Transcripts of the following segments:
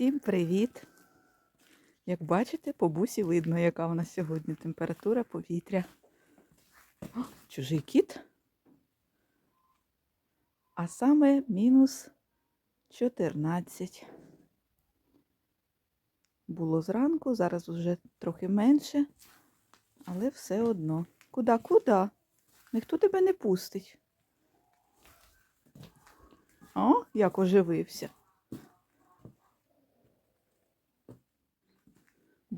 Всім привіт! Як бачите, по бусі видно, яка у нас сьогодні температура повітря. О, чужий кіт. А саме мінус 14. Було зранку, зараз вже трохи менше, але все одно. Куда, куда? Ніхто тебе не пустить. О, як оживився.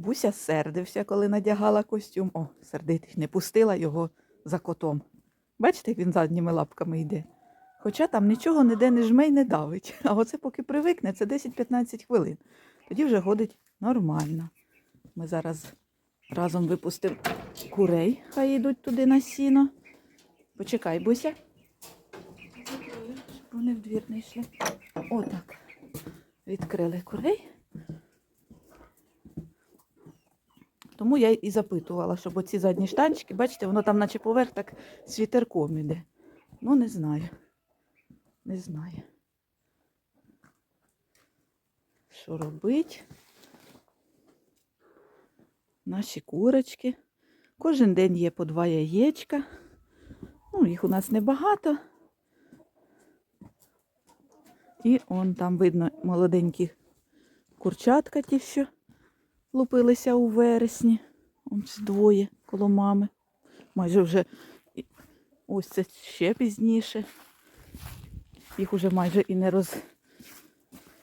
Буся сердився, коли надягала костюм. О, сердитий, не пустила його за котом. Бачите, як він задніми лапками йде. Хоча там нічого ніде не жме й не давить. А оце поки привикне, це 10-15 хвилин. Тоді вже ходить нормально. Ми зараз разом випустимо курей, хай йдуть туди на сіно. Почекай, Буся. Щоб вони в двір не йшли. Отак. Відкрили курей. Тому я і запитувала, щоб оці задні штанчики, бачите, воно там наче поверх так з вітерком іде. Ну, не знаю. Не знаю. Що робить? Наші курочки. Кожен день є по два яєчка. Ну, їх у нас небагато. І он там видно молоденькі курчатка ті, що лупилися у вересні. Ж двоє коло мами. Майже вже ось це ще пізніше. Їх уже майже і не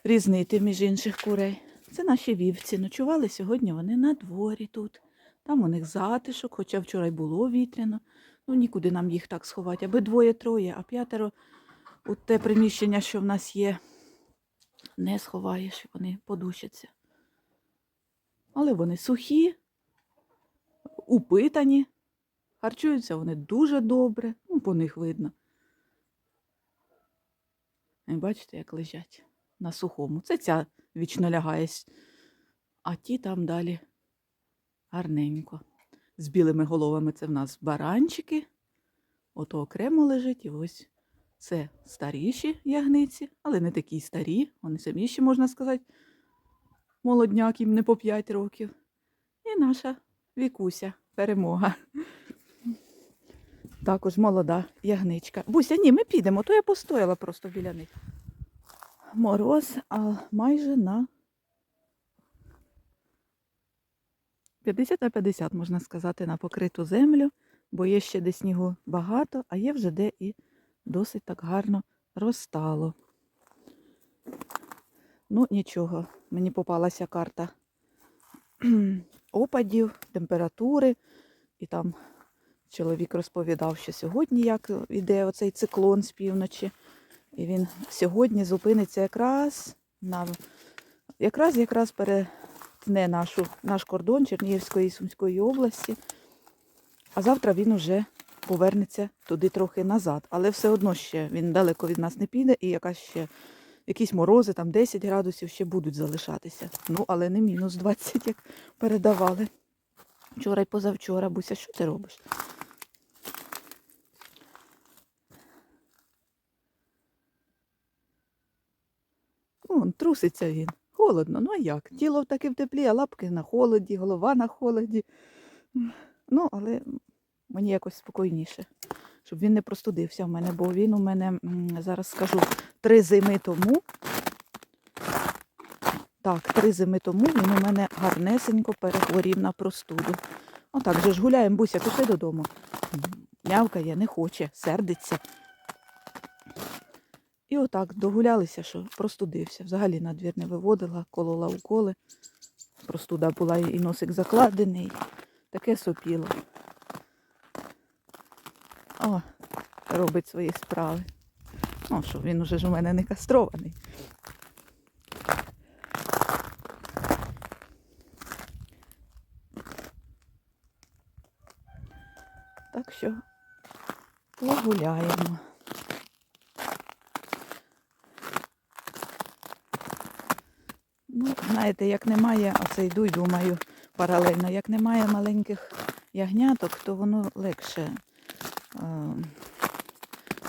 розрізнити між інших курей. Це наші вівці. Ночували сьогодні вони на дворі тут. Там у них затишок, хоча вчора й було вітряно. Ну нікуди нам їх так сховати, аби двоє-троє, а п'ятеро у те приміщення, що в нас є, не сховаєш, вони подушаться. Але вони сухі, упитані, харчуються вони дуже добре, ну, по них видно. І бачите, як лежать на сухому. Це ця вічно лягає, а ті там далі гарненько. З білими головами це в нас баранчики. Ото окремо лежить, і ось це старіші ягниці, але не такі старі, вони самі ще, можна сказати, молодняк їм не по 5 років. І наша вікуся, перемога. Також молода ягничка. Буся, ні, ми підемо, то я постояла просто біля них. Мороз, а майже на 50 на 50, можна сказати, на покриту землю, бо є ще де снігу багато, а є вже де і досить так гарно розтало. Ну, нічого, мені попалася карта опадів, температури, і там чоловік розповідав, що сьогодні як іде оцей циклон з півночі. І він сьогодні зупиниться якраз на якраз якраз перетне нашу, наш кордон Чернігівської і Сумської області. А завтра він уже повернеться туди трохи назад. Але все одно ще він далеко від нас не піде, і якась ще якісь морози, там 10 градусів ще будуть залишатися. Ну, але не мінус 20, як передавали. Вчора й позавчора, Буся, що ти робиш? Вон, труситься він. Холодно, ну а як? Тіло таки в теплі, а лапки на холоді, голова на холоді. Ну, але мені якось спокійніше, щоб він не простудився в мене, бо він у мене, зараз скажу, три зими тому. Так, три зими тому він у мене гарнесенько перехворів на простуду. Отак же ж гуляємо, Буся, пішли додому. Мявкає, не хоче, сердиться. І отак догулялися, що простудився. Взагалі на двір не виводила, колола уколи. Простуда була і носик закладений. Таке сопіло. О, робить свої справи. Ну, що він уже ж у мене не кастрований. Так що погуляємо. Ну, знаєте, як немає, оце йду й думаю паралельно, як немає маленьких ягняток, то воно легше. Е,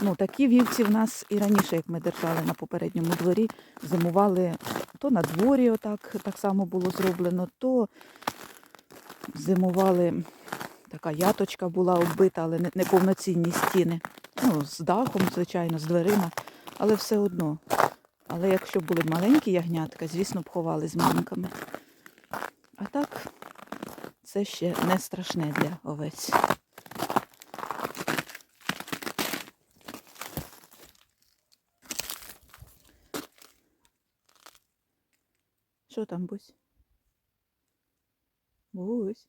ну, такі вівці в нас і раніше, як ми держали на попередньому дворі, зимували то на дворі отак так само було зроблено, то зимували, така яточка була оббита, але не, повноцінні стіни. Ну, з дахом, звичайно, з дверима, але все одно. Але якщо були маленькі ягнятка, звісно, б ховали з мамками. А так, це ще не страшне для овець. Що там, Бусь? Бусь.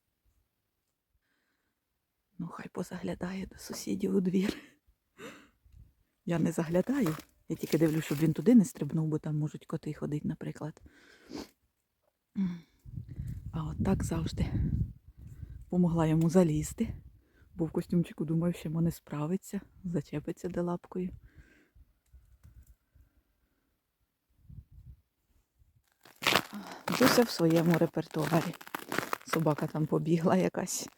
Ну, хай позаглядає до сусідів у двір. Я не заглядаю. Я тільки дивлюсь, щоб він туди не стрибнув, бо там можуть коти ходити, наприклад. А от так завжди помогла йому залізти, бо в костюмчику думаю, що йому не справиться, зачепиться де лапкою. Дуся в своєму репертуарі. Собака там побігла якась.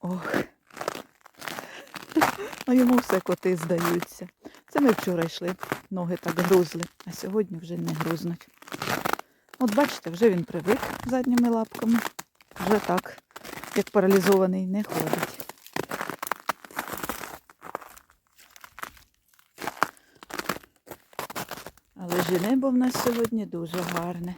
Ох. А йому все коти здаються. Це ми вчора йшли, ноги так грузли, а сьогодні вже не грузнуть. От бачите, вже він привик задніми лапками. Вже так, як паралізований, не ходить. Але ж і небо в нас сьогодні дуже гарне.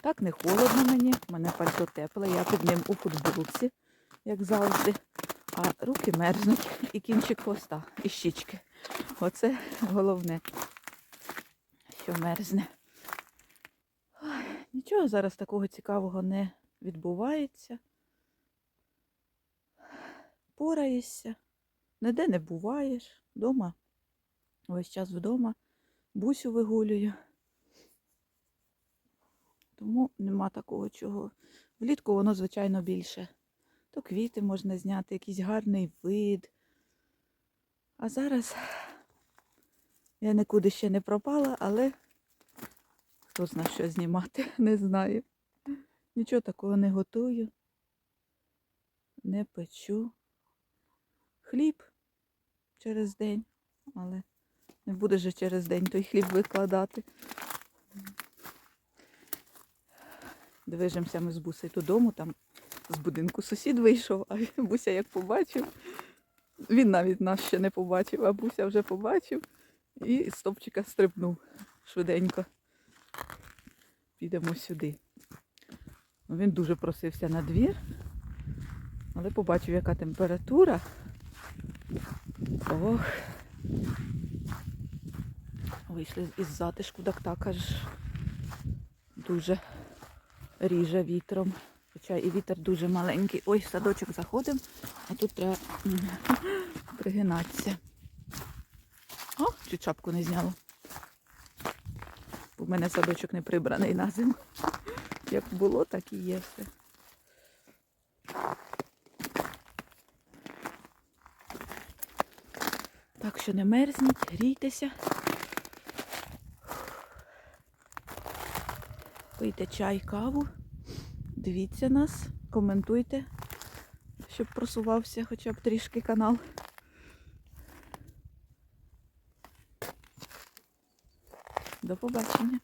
Так не холодно мені, в мене пальто тепле, я під ним у футболці, як завжди. А руки мерзнуть і кінчик хвоста, і щічки. Оце головне, що мерзне. Нічого зараз такого цікавого не відбувається. Пораєшся, ніде не буваєш, вдома. Весь час вдома. Бусю вигулюю. Тому нема такого чого. Влітку воно, звичайно, більше. То квіти можна зняти, якийсь гарний вид. А зараз я нікуди ще не пропала, але хто зна, що знімати, не знаю. Нічого такого не готую, не печу. Хліб через день, але не буде же через день той хліб викладати. Движемося ми з бусею додому, там з будинку сусід вийшов, а Буся як побачив. Він навіть нас ще не побачив, а Буся вже побачив і з стопчика стрибнув швиденько. Підемо сюди. Ну, Він дуже просився на двір, але побачив, яка температура. Ох. Вийшли із затишку, так так аж дуже ріже вітром. Хоча і вітер дуже маленький. Ой, в садочок заходимо, а тут треба пригинатися. О, чуть шапку не зняла. У мене садочок не прибраний на зиму. Як було, так і є все. Так що не мерзніть, грійтеся. Пийте чай, каву, дивіться нас, коментуйте, щоб просувався хоча б трішки канал. До побачення.